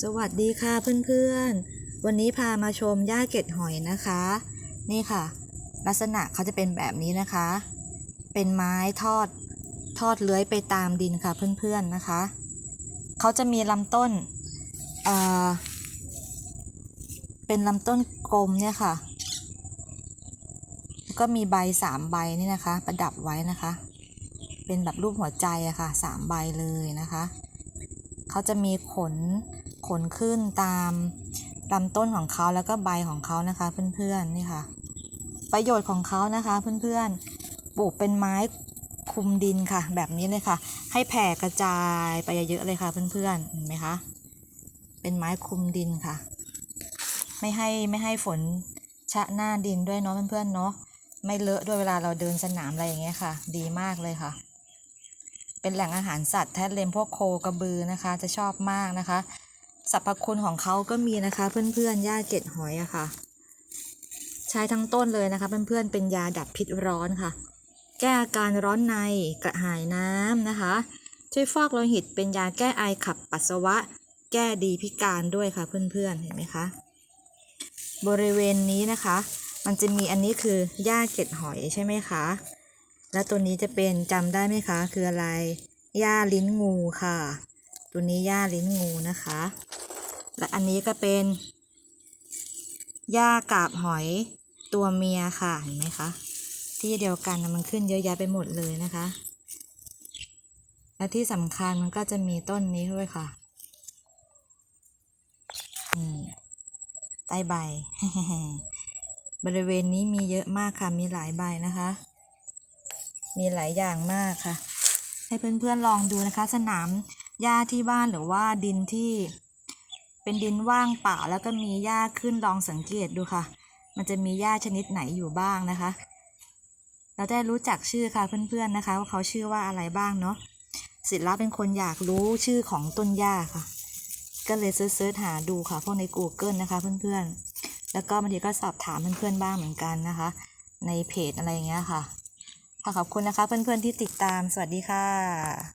สวัสดีค่ะเพื่อนๆ วันนี้พามาชมหญ้าเก็ดหอยนะคะ นี่ค่ะ ลักษณะเขาจะเป็นแบบนี้นะคะ เป็นไม้ทอดทอดเลื้อยไปตามดินค่ะเพื่อนๆนะคะ เขาจะมีลำต้นเอ่อเป็นลำต้นกลมเนี่ยค่ะ ก็มีใบสามใบนี่นะคะ ประดับไว้นะคะ เป็นแบบรูปหัวใจอะค่ะสามใบเลยนะคะ เขาจะมีขน ขนขึ้นตามลำต้นของเขาแล้วก็ใบของเขานะคะเพื่อนๆนี่ค่ะ ประโยชน์ของเขานะคะเพื่อนๆปลูกเป็นไม้คลุมดินค่ะ แบบนี้เลยค่ะ ให้แผ่กระจายไปเยอะๆเลยค่ะเพื่อนๆเห็นไหมคะเป็นไม้คลุมดินค่ะ ไม่ให้ไม่ให้ฝนชะหน้าดินด้วยเนาะเพื่อนๆเนาะไม่เลอะด้วยเวลาเราเดินสนามอะไรอย่างเงี้ยค่ะ ดีมากเลยค่ะ เป็นแหล่งอาหารสัตว์แทะเลมพวกโคกระบือนะคะ จะชอบมากนะคะ สรรพคุณของเขาก็มีนะคะเพื่อนๆหญ้าเกล็ดหอยอะค่ะ ใช้ทั้งต้นเลยนะคะ เพื่อนๆเป็นยาดับพิษร้อนค่ะ แก้อาการร้อนในกระหายน้ำนะคะ ช่วยฟอกโลหิตเป็นยาแก้ไอขับปัสสาวะ แก้ดีพิการด้วยค่ะเพื่อนๆเห็นไหมคะบริเวณนี้นะคะ มันจะมีอันนี้คือหญ้าเกล็ดหอยใช่ไหมคะและตัวนี้จะเป็นจำได้ไหมคะ คืออะไรหญ้าลิ้นงูค่ะ ตัวนี้หญ้าลิ้นงูนะคะ และอันนี้ก็เป็นหญ้ากาบหอยตัวเมียค่ะเห็นไหมคะที่เดียวกันมันขึ้นเยอะแยะไปหมดเลยนะคะ และที่สำคัญมันก็จะมีต้นนี้ด้วยค่ะใต้ใบ บริเวณนี้มีเยอะมากค่ะ มีหลายใบนะคะ มีหลายอย่างมากค่ะ ให้เพื่อนๆลองดูนะคะ สนามหญ้าที่บ้านหรือว่าดินที่ เป็นดินว่างเปล่าแล้วก็มีหญ้าขึ้นลองสังเกตดูค่ะ มันจะมีหญ้าชนิดไหนอยู่บ้างนะคะ เราได้รู้จักชื่อค่ะเพื่อนๆนะคะ ว่าเขาชื่อว่าอะไรบ้างเนาะศิลาเป็นคนอยากรู้ชื่อของต้นหญ้าค่ะ ก็เลยเซิร์ชหาดูค่ะพวกใน Google นะคะเพื่อนๆ แล้วก็บางทีก็สอบถามเพื่อนๆบ้างเหมือนกันนะคะ ในเพจอะไรอย่างเงี้ยค่ะค่ะขอบคุณนะคะเพื่อนๆที่ติดตามสวัสดีค่ะ